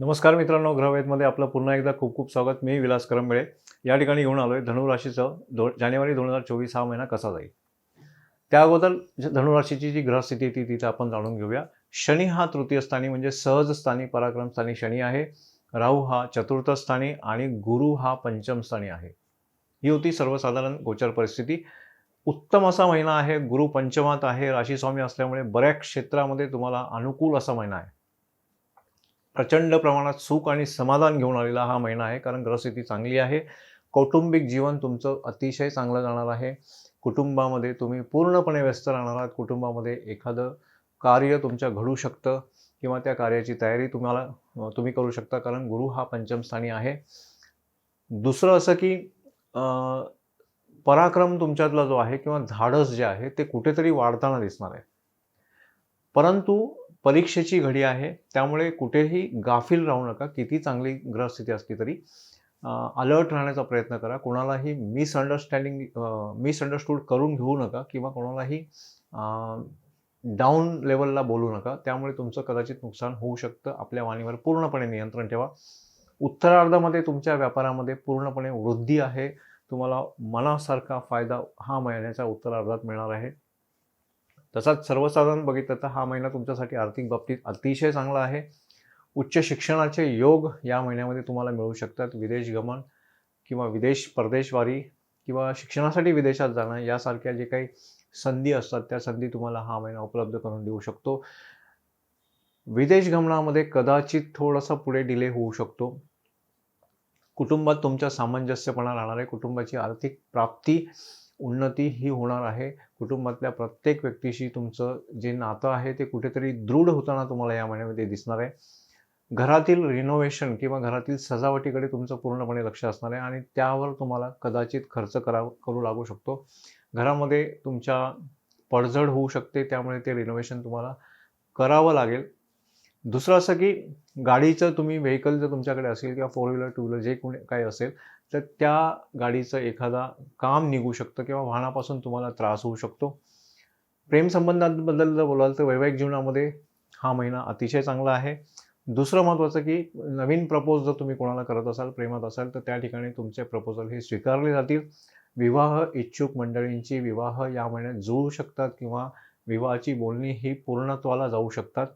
नमस्कार मित्रांनो ग्रहवेदमध्ये आपलं पुन्हा एकदा खूप खूप स्वागत. मी विलास करंबेळे. या ठिकाणी घेऊन आलो आहे धनुराशीचं दो जानेवारी दोन हजार चोवीस हा महिना कसा जाईल? त्या अगोदर धनुराशीची जी ग्रहस्थिती ती तिथं आपण जाणून घेऊया. शनी हा तृतीय स्थानी म्हणजे सहज स्थानी पराक्रम स्थानी शनी आहे. राहू हा चतुर्थ स्थानी आणि गुरु हा पंचम स्थानी आहे. ही होती सर्वसाधारण गोचर परिस्थिती. उत्तम असा महिना आहे गुरु पंचमात आहे राशीस्वामी असल्यामुळे बऱ्याच क्षेत्रामध्ये तुम्हाला अनुकूल असा महिना आहे. प्रचंड प्रमाणात सुख आणि समाधान घेऊन आलेला हा महिना आहे कारण ग्रहस्थिती चांगली आहे. कौटुंबिक जीवन तुमचं अतिशय चांगलं जाणार आहे. कुटुंबामध्ये तुम्ही पूर्णपणे व्यस्त राहणार आहात. कुटुंबामध्ये एखादं कार्य तुमच्या घडू शकतं किंवा त्या कार्याची तयारी तुम्हाला तुम्ही करू शकता कारण गुरु हा पंचमस्थानी आहे. दुसरं असं की पराक्रम तुमच्यातला जो आहे किंवा धाडस जे आहे ते कुठेतरी वाढताना दिसणार आहे. परंतु परीक्षेची घडी आहे. त्यामुळे कुठेही गाफील राहू नका. किती चांगली ग्रहस्थिती असली तरी अलर्ट राहण्याचा प्रयत्न करा. कोणालाही मिसअंडरस्टँडिंग मिसअंडरस्टूड करून घेऊ नका किंवा कोणालाही डाऊन लेवलला बोलू नका. त्यामुळे तुमचं कदाचित नुकसान होऊ शकतं. आपल्या वाणीवर पूर्णपणे नियंत्रण ठेवा. उत्तरार्धामध्ये तुमच्या व्यापारामध्ये पूर्णपणे वृद्धी आहे. तुम्हाला मनासारखा फायदा हा महिन्याच्या उत्तरार्धात मिळणार आहे. तसाच सर्वसाधारण बघितलं तर हा महिना तुमच्यासाठी आर्थिक बाबतीत अतिशय चांगला आहे. उच्च शिक्षणाचे योग या महिन्यामध्ये तुम्हाला मिळू शकतात. विदेश गमन किंवा विदेश परदेशवारी किंवा शिक्षणासाठी विदेशात जाणं यासारख्या जे काही संधी असतात त्या संधी तुम्हाला हा महिना उपलब्ध करून देऊ शकतो. विदेश गमनामध्ये कदाचित थोडासा पुढे डिले होऊ शकतो. कुटुंबात तुमच्या सामंजस्यपणा राहणार आहे. कुटुंबाची आर्थिक प्राप्ती उन्नती ही होणार आहे. कुटुंबातल्या प्रत्येक व्यक्तीशी तुमचं जे नातं आहे ते कुठेतरी दृढ होताना तुम्हाला या महिन्यामध्ये दिसणार आहे. घरातील रिनोव्हेशन किंवा घरातील सजावटीकडे तुमचं पूर्णपणे लक्ष असणार आहे आणि त्यावर तुम्हाला कदाचित खर्च करा करू लागू शकतो. घरामध्ये तुमच्या पडझड होऊ शकते त्यामुळे ते रिनोव्हेशन तुम्हाला करावं लागेल. दुसरं असं की गाडीचं तुम्ही व्हेकल जर तुमच्याकडे असेल किंवा फोर व्हीलर टू व्हीलर जे कोणी काही असेल तर त्या गाडीचं एखादा काम निघू शकतं किंवा वाहनापासून तुम्हाला त्रास होऊ शकतो. प्रेमसंबंधांबद्दल जर बोलाल तर वैवाहिक जीवनामध्ये हा महिना अतिशय चांगला आहे. दुसरं महत्त्वाचं की नवीन प्रपोज जर तुम्ही कोणाला करत असाल प्रेमात असाल तर त्या ठिकाणी तुमचे प्रपोजल हे स्वीकारले जातील. विवाह इच्छुक मंडळींची विवाह या महिन्यात जुळू शकतात किंवा विवाहाची बोलणी ही पूर्णत्वाला जाऊ शकतात.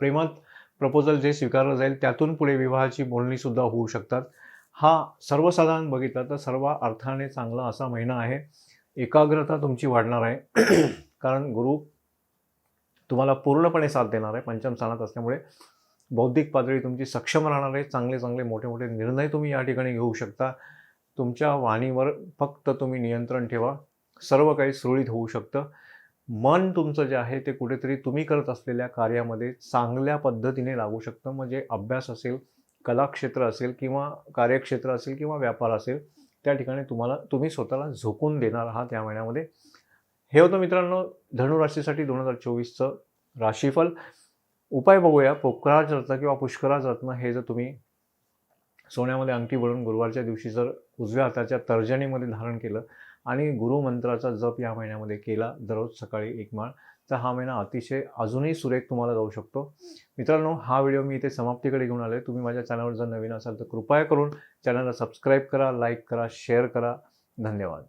प्रेमात प्रपोजल जे स्वीकारलं जाईल त्यातून पुढे विवाहाची बोलणीसुद्धा होऊ शकतात. हा सर्वसाधारण बघितला तर सर्व अर्थाने चांगला असा महिना आहे. एकाग्रता तुमची वाढणार आहे. कारण गुरु तुम्हाला पूर्णपणे साथ देणार आहे. पंचम स्थानात असल्यामुळे बौद्धिक पातळी तुमची सक्षम राहणार आहे. चांगले चांगले मोठे मोठे निर्णय तुम्ही या ठिकाणी घेऊ शकता. तुमच्या वाणीवर फक्त तुम्ही नियंत्रण ठेवा. सर्व काही सुरळीत होऊ शकतं. मन तुमचं जे आहे ते कुठेतरी तुम्ही करत असलेल्या कार्यामध्ये चांगल्या पद्धतीने लागू शकतं. म्हणजे अभ्यास असेल कलाक्षेत्र असेल किंवा कार्यक्षेत्र असेल किंवा व्यापार असेल त्या ठिकाणी तुम्हाला तुम्ही स्वतःला झोकून देणार आहात या महिन्यामध्ये. हे होतं मित्रांनो धनुराशीसाठी दोन हजार चोवीसचं राशीफल. उपाय बघूया. पोखराज रत्न किंवा पुष्कराज रत्न हे जर तुम्ही सोन्यामध्ये अंगठी बनवून गुरुवारच्या दिवशी जर उजव्या हाताच्या तर्जनीमध्ये धारण केलं आणि गुरुमंत्राचा जप या महिन्यामध्ये केला दररोज सकाळी एक माळ. तर हा महिना अतिशय अजूनही सुरेख तुम्हाला जाऊ शकतो. मित्रांनो हा व्हिडिओ मी इथे समाप्तीकडे घेऊन आलो आहे तुम्ही माझ्या चॅनलवर जर नवीन असाल तर कृपया करून चॅनलला सबस्क्राईब करा लाईक करा शेअर करा. धन्यवाद.